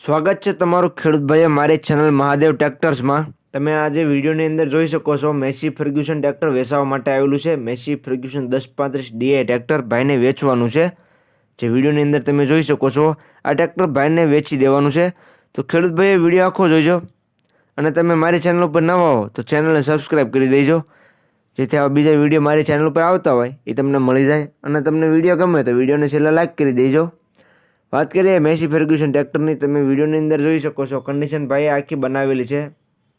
સ્વાગત છે તમારું ખેડૂત ભાઈએ મારી ચેનલ મહાદેવ ટ્રેક્ટર્સમાં તમે આજે વિડીયોની અંદર જોઈ શકો છો, મેસી ફર્ગ્યુસન ટ્રેક્ટર વેચાવા માટે આવેલું છે. મેસી ફર્ગ્યુસન દસ પાંત્રીસ ડીએ ટ્રેક્ટર ભાઈને વેચવાનું છે. જે વિડીયોની અંદર તમે જોઈ શકો છો, આ ટ્રેક્ટર ભાઈને વેચી દેવાનું છે. તો ખેડૂત ભાઈએ વીડિયો આખો જોઈજો અને તમે મારી ચેનલ ઉપર નવા હો, તો ચેનલને સબસ્ક્રાઈબ કરી દેજો. જેથી આવા બીજા વીડિયો મારી ચેનલ ઉપર આવતા હોય, એ તમને મળી જાય. અને તમને વીડિયો ગમે તો વિડીયોને છેલ્લા લાઇક કરી દેજો. વાત કરીએ મેસી ફર્ગ્યુસન ટ્રેક્ટરની, તમે વિડીયોની અંદર જોઈ શકો છો કન્ડિશન ભાઈએ આખી બનાવેલી છે.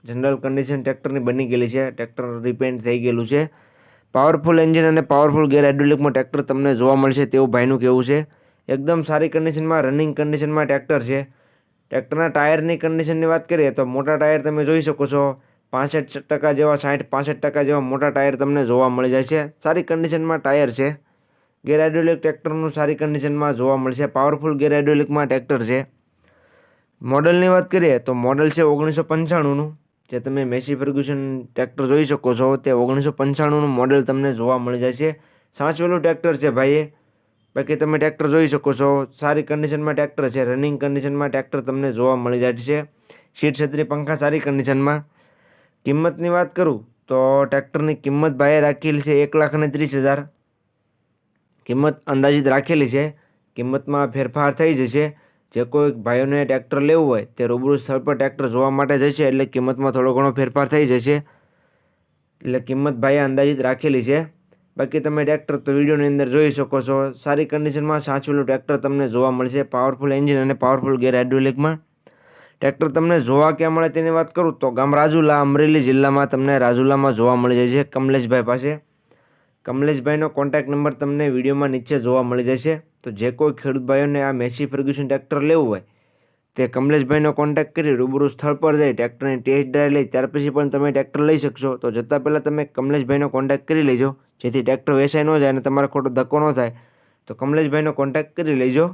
જનરલ કન્ડિશન ટ્રેક્ટરની બની ગયેલી છે, ટ્રેક્ટર રિપેન્ટ થઈ ગયેલું છે. પાવરફુલ એન્જિન અને પાવરફુલ ગેર હાઇડ્રોલિકમાં ટ્રેક્ટર તમને જોવા મળશે તેવું ભાઈનું કહેવું છે. એકદમ સારી કન્ડિશનમાં રનિંગ કન્ડિશનમાં ટ્રેક્ટર છે. ટ્રેક્ટરના ટાયરની કન્ડિશનની વાત કરીએ તો મોટા ટાયર તમે જોઈ શકો છો. પાસઠ ટકા જેવા, સાઠ પાસઠ ટકા જેવા મોટા ટાયર તમને જોવા મળી જાય છે. સારી કન્ડિશનમાં ટાયર છે. ગેર હાઇડ્રોલિક ટ્રેક્ટરનું સારી કન્ડિશનમાં જોવા મળશે. પાવરફુલ ગેરાઇડોલિકમાં ટ્રેક્ટર છે. મોડલની વાત કરીએ તો મોડલ છે ઓગણીસો પંચાણુંનું. જે તમે મેસી ફર્ગ્યુસન ટ્રેક્ટર જોઈ શકો છો, તે ઓગણીસો પંચાણુંનું મોડલ તમને જોવા મળી જાય છે સાચવેલું ટ્રેક્ટર છે ભાઈએ. બાકી તમે ટ્રેક્ટર જોઈ શકો છો, સારી કન્ડિશનમાં ટ્રેક્ટર છે, રનિંગ કન્ડિશનમાં ટ્રેક્ટર તમને જોવા મળી જાય છે સીટ છત્રી પંખા સારી કન્ડિશનમાં. કિંમતની વાત કરું તો ટ્રેક્ટરની કિંમત ભાઈએ રાખેલી છે એક લાખ અને ત્રીસ હજાર. કિંમત અંદાજિત રાખેલી છે. કિંમતમાં ફેરફાર થઈ જશે. જે કોઈ ભાઈઓને ટ્રેક્ટર લેવું હોય, તે રૂબરૂ સ્થળ પર ટ્રેક્ટર જોવા માટે જશે એટલે કિંમતમાં થોડો ઘણો ફેરફાર થઈ જશે. એટલે કિંમત ભાઈએ અંદાજિત રાખેલી છે. બાકી તમે ટ્રેક્ટર તો વિડીયોની અંદર જોઈ શકો છો. સારી કન્ડિશનમાં સાચવેલું ટ્રેક્ટર તમને જોવા મળશે. પાવરફુલ એન્જિન અને પાવરફુલ ગેર હાઇડ્રોલિકમાં. ટ્રેક્ટર તમને જોવા ક્યાં મળે તેની વાત કરું તો ગામ રાજુલા અમરેલી જિલ્લામાં તમને રાજુલામાં જોવા મળી જાય છે કમલેશભાઈ પાસે. કમલેશભાઈનો કોન્ટેક્ટ નંબર તમને વિડીયોમાં નીચે જોવા મળી જશે. તો જે કોઈ ખેડૂત ભાઈઓને આ મેસી ફર્ગ્યુસન ટ્રેક્ટર લેવું હોય, તે કમલેશભાઈનો કોન્ટેક્ટ કરી રૂબરૂ સ્થળ પર જઈ ટ્રેક્ટરની ટેસ્ટ ડ્રાઈવ લઈ, ત્યાર પછી પણ તમે ટ્રેક્ટર લઈ શકશો. તો જતાં પહેલાં તમે કમલેશભાઈનો કોન્ટેક્ટ કરી લેજો. જેથી ટ્રેક્ટર વેચાઈ ન જાય અને તમારો ખોટો ધક્કો ન થાય. તો કમલેશભાઈનો કોન્ટેક્ટ કરી લેજો.